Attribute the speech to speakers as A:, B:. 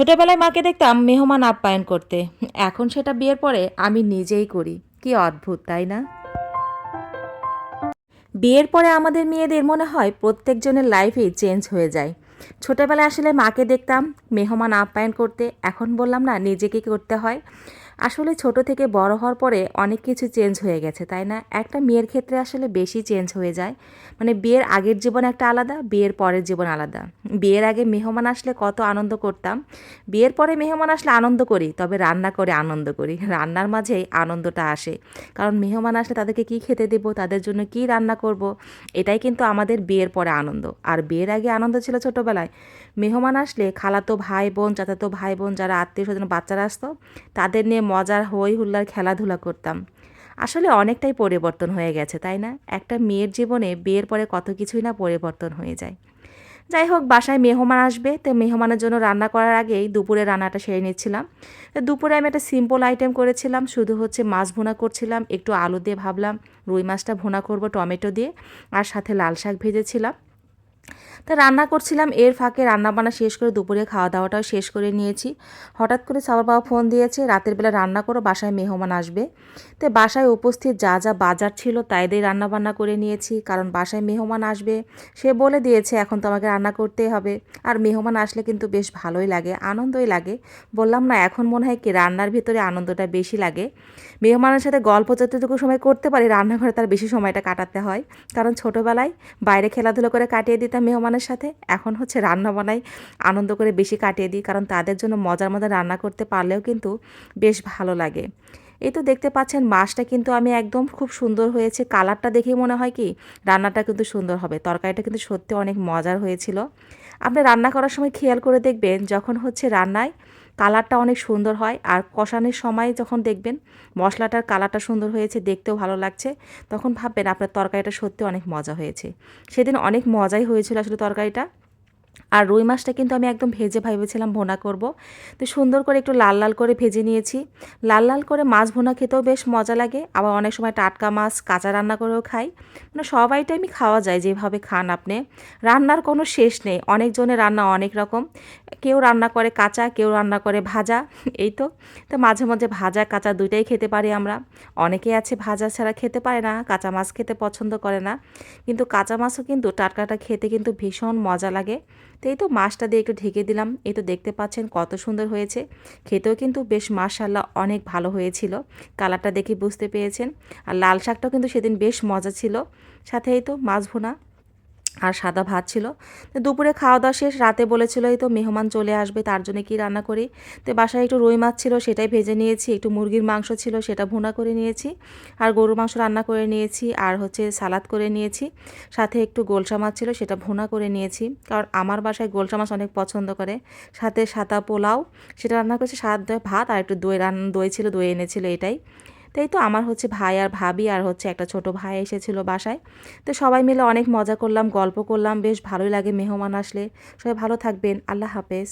A: ছোটবেলায় মাকে দেখতাম মেহমান আপ্যায়ন করতে। এখন সেটা বিয়ের পরে আমি নিজেই করি। কি অদ্ভুত, তাই না? বিয়ের পরে আমাদের মেয়েদের মনে হয় প্রত্যেকজনের লাইফেই চেঞ্জ হয়ে যায়। ছোটবেলায় আসলে মাকে দেখতাম মেহমান আপ্যায়ন করতে। এখন বললাম না, নিজেকে করতে হয়। আসলে ছোট থেকে বড় হওয়ার পরে অনেক কিছু চেঞ্জ হয়ে গেছে, তাই না? একটা মেয়ের ক্ষেত্রে আসলে বেশি চেঞ্জ হয়ে যায়। মানে বিয়ের আগের জীবন একটা আলাদা, বিয়ের পরের জীবন আলাদা। বিয়ের আগে মেহমান আসলে কত আনন্দ করতাম। বিয়ের পরে মেহমান আসলে আনন্দ করি, তবে রান্না করে আনন্দ করি। রান্নার মাঝেই আনন্দটা আসে। কারণ মেহমান আসলে তাদেরকে কি খেতে দেব, তাদের জন্য কি রান্না করব, এটাই কিন্তু আমাদের বিয়ের পরে আনন্দ। আর বিয়ের আগে আনন্দ ছিল ছোটোবেলায়। মেহমান আসলে খালাতো ভাই বোন, চাচাতো ভাই বোন, যারা আত্মীয় স্বজন, বাচ্চারা আসতো, তাদের নিয়ে মজার হই হুল্লার খেলাধুলা করতাম। আসলে অনেকটাই পরিবর্তন হয়ে গেছে, তাই না? একটা মেয়ের জীবনে বিয়ের পরে কত কিছুই না পরিবর্তন হয়ে যায়। যাই হোক, বাসায় মেহমান আসবে, তো মেহমানের জন্য রান্না করার আগেই দুপুরে রান্নাটা সেরে নিচ্ছিলাম। তো দুপুরে আমি একটা সিম্পল আইটেম করেছিলাম, শুধু হচ্ছে মাছ ভুনা করছিলাম, একটু আলু দিয়ে ভাবলাম রুই মাছটা ভুনা করব টমেটো দিয়ে, আর সাথে লাল শাক ভেজেছিলাম। তা রান্না করছিলাম, এর ফাঁকে রান্না বান্না শেষ করে দুপুরে খাওয়া দাওয়াটাও শেষ করে নিয়েছি। হঠাৎ করে সাবার বাবা ফোন দিয়েছে, রাতের বেলা রান্না করো, বাসায় মেহমান আসবে। তো বাসায় উপস্থিত যা যা বাজার ছিল তাই দিয়ে রান্না বান্না করে নিয়েছি, কারণ বাসায় মেহমান আসবে। সে বলে দিয়েছে, এখন তো আমাকে রান্না করতেই হবে। আর মেহমান আসলে কিন্তু বেশ ভালোই লাগে, আনন্দই লাগে। বললাম, না, এখন মনে হয় কি রান্নার ভিতরে আনন্দটা বেশি লাগে। মেহমানের সাথে গল্প যতটুকু সময় করতে পারি, রান্নাঘরে তার বেশি সময়টা কাটাতে হয়। কারণ ছোটোবেলায় বাইরে খেলাধুলো করে কাটিয়ে দিতাম মেহমানের সাথে। এখন হচ্ছে রান্না বানাই, আনন্দ করে বেশি কাটিয়ে দিই, কারণ তাদের জন্য মজার মজার রান্না করতে পারলেও কিন্তু বেশ ভালো লাগে। এই তো দেখতে পাচ্ছেন, মাছটা কিন্তু আমি একদম খুব সুন্দর হয়েছে। কালারটা দেখেই মনে হয় কি, রান্নাটা কিন্তু সুন্দর হবে। তরকারিটা কিন্তু সত্যি অনেক মজার হয়েছিল। আপনি রান্না করার সময় খেয়াল করে দেখবেন, যখন হচ্ছে রান্নায় কালারটা অনেক সুন্দর হয়। আর কষানোর সময় যখন দেখবেন মশলাটার কালারটা সুন্দর হয়েছে, দেখতেও ভালো লাগছে, তখন ভাববেন আপনার তরকারিটা সত্যি অনেক মজা হয়েছে। সেদিন অনেক মজাই হয়েছিল আসলে তরকারিটা। আর রুই মাছটা কিন্তু আমি একদম ভেজে ভেবেছিলাম ভোনা করব। তো সুন্দর করে একটু লাল লাল করে ভেজে নিয়েছি। লাল লাল করে মাছ ভোনা খেতেও বেশ মজা লাগে। আবার অনেক সময় টাটকা মাছ, কাঁচা রান্না করেও খাই। মানে সব আইটেমই খাওয়া যায় যেভাবে খান আপনি। রান্নার কোনো শেষ নেই। অনেকজনের রান্না অনেক রকম। কেউ রান্না করে কাঁচা, কেউ রান্না করে ভাজা। এই তো। তো মাঝে মাঝে ভাজা, কাঁচা দুইটাই খেতে পারি আমরা। অনেকে আছে ভাজা ছাড়া খেতে পারে না, কাঁচা মাছ খেতে পছন্দ করে না। কিন্তু কাঁচা মাছও কিন্তু টাটকাটা খেতে কিন্তু ভীষণ মজা লাগে। তো এই তো মাছটা দিয়ে একটু ঢেকে দিলাম। এই তো দেখতে পাচ্ছেন কত সুন্দর হয়েছে। খেতেও কিন্তু বেশ মাশাল্লাহ অনেক ভালো হয়েছিল। কালারটা দেখে বুঝতে পেরেছেন। আর লাল শাকটাও কিন্তু সেদিন বেশ মজা ছিল। সাথে এই তো মাছ ভুনা। আর সাদা ভাত ছিল। দুপুরে খাওয়া দাওয়া শেষ, রাতে বলেছিল, এই তো মেহমান চলে আসবে, তার জন্য কি রান্না করি? তো বাসায় একটু রুই মাছ ছিল, সেটাই ভেজে নিয়েছি, একটু মুরগির মাংস ছিল, সেটা ভুনা করে নিয়েছি, আর গরুর মাংস রান্না করে নিয়েছি, আর হচ্ছে সালাদ করে নিয়েছি, সাথে একটু গোলসা মাছ ছিল, সেটা ভুনা করে নিয়েছি, কারণ আমার বাসায় গোলসা মাছ অনেক পছন্দ করে, সাথে সাদা পোলাও, সেটা রান্না করেছি, সাদা ভাত, আর একটু দই রান, দই ছিল, দই এনেছিল, এটাই তাই তো আমার হচ্ছে ভাই আর ভাবি আর হচ্ছে একটা ছোট ভাই এসেছিল বাসায়। তো সবাই মিলে অনেক মজা করলাম, গল্প করলাম, বেশ ভালোই লাগে মেহমান আসলে। সবাই ভালো থাকবেন, আল্লাহ হাফেজ।